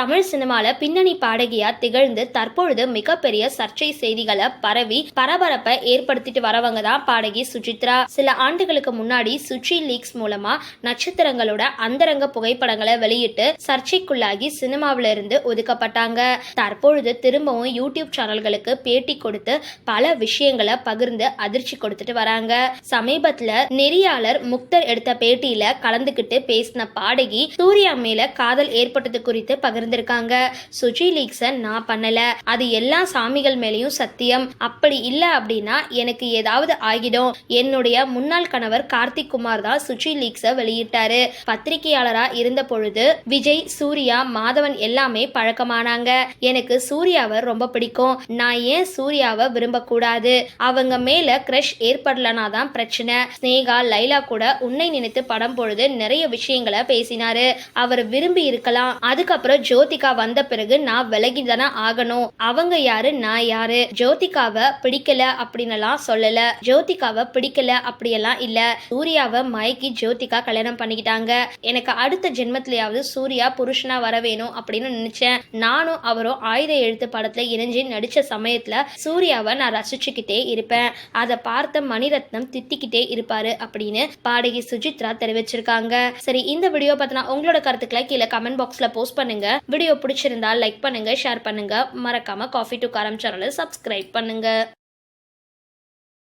தமிழ் சினிமால பின்னணி பாடகியா திகழ்ந்து தற்பொழுது மிகப்பெரிய சர்ச்சை செய்திகளை பரவி பரபரப்பை ஏற்படுத்திட்டு வரவங்க தான் பாடகி சுஜித்ரா சில ஆண்டுகளுக்கு முன்னாடி சுச்சி லீக்ஸ் மூலமா நட்சத்திரங்களோட அந்தரங்க புகைப்படங்களை வெளியிட்டு சர்ச்சைக்குள்ளாகி சினிமாவில இருந்து ஒதுக்கப்பட்டாங்க. தற்பொழுது திரும்பவும் யூடியூப் சேனல்களுக்கு பேட்டி கொடுத்து பல விஷயங்களை பகிர்ந்து அதிர்ச்சி கொடுத்துட்டு வராங்க. சமீபத்துல நெறியாளர் முக்தர் எடுத்த பேட்டியில கலந்துகிட்டு பேசின பாடகி சூர்யா மேல காதல் ஏற்பட்டது குறித்து பகிர்ந்து இருந்திருக்காங்க சுஜி லீக்ஸை நான் பண்ணல. அது எல்லா சாமிகள் மேலேயும் சத்தியம். அப்படி இல்லை அப்படின்னா எனக்கு ஏதாவது ஆகிடும். என்னுடைய முன்னாள் கணவர் கார்த்திக் குமார் தான் சுஜி லீக்ஸை வெளியிட்டாரு. பத்திரிகையாளரா இருந்த பொழுது விஜய் சூர்யா மாதவன் எல்லாமே பழக்கமானாங்க. எனக்கு சூர்யாவை ரொம்ப பிடிக்கும். நான் ஏன் சூர்யாவை விரும்பக்கூடாது? அவங்க மேல கிரஷ் ஏற்படலனா தான் பிரச்சனை. ஸ்னேகா லைலா கூட உன்னை நினைத்து படம் பொழுது நிறைய விஷயங்களை பேசினாரு. அவர் விரும்பி இருக்கலாம். அதுக்கப்புறம் ஜோ ஜோதிகா வந்த பிறகு நான் விலகி தானே ஆகணும். அவங்க யாரு? நான் யாரு? ஜோதிகாவை பிடிக்கல அப்படின்னுலாம் சொல்லல. ஜோதிகாவை பிடிக்கல அப்படியெல்லாம் இல்ல. சூர்யாவை மயக்கி ஜோதிகா கல்யாணம் பண்ணிக்கிட்டாங்க. எனக்கு அடுத்த ஜென்மத்திலேயாவது சூர்யா புருஷனா வர வேணும் அப்படின்னு நினைச்சேன். நானும் அவரும் ஆயுத எழுத்து படத்துல இணைஞ்சு நடிச்ச சமயத்துல சூர்யாவை நான் ரசிச்சுக்கிட்டே இருப்பேன். அதை பார்த்த மணிரத்னம் திட்டிக்கிட்டே இருப்பாரு அப்படின்னு பாடகி சுஜித்ரா தெரிவிச்சிருக்காங்க. சரி இந்த வீடியோ பார்த்தனா உங்களோட கருத்துக்களை கீழே கமெண்ட் பாக்ஸ்ல போஸ்ட் பண்ணுங்க. வீடியோ பிடிச்சிருந்தா லைக் பண்ணுங்க ஷேர் பண்ணுங்க. மறக்காமல் காஃபி டு காரம் சேனலை சப்ஸ்கிரைப் பண்ணுங்க.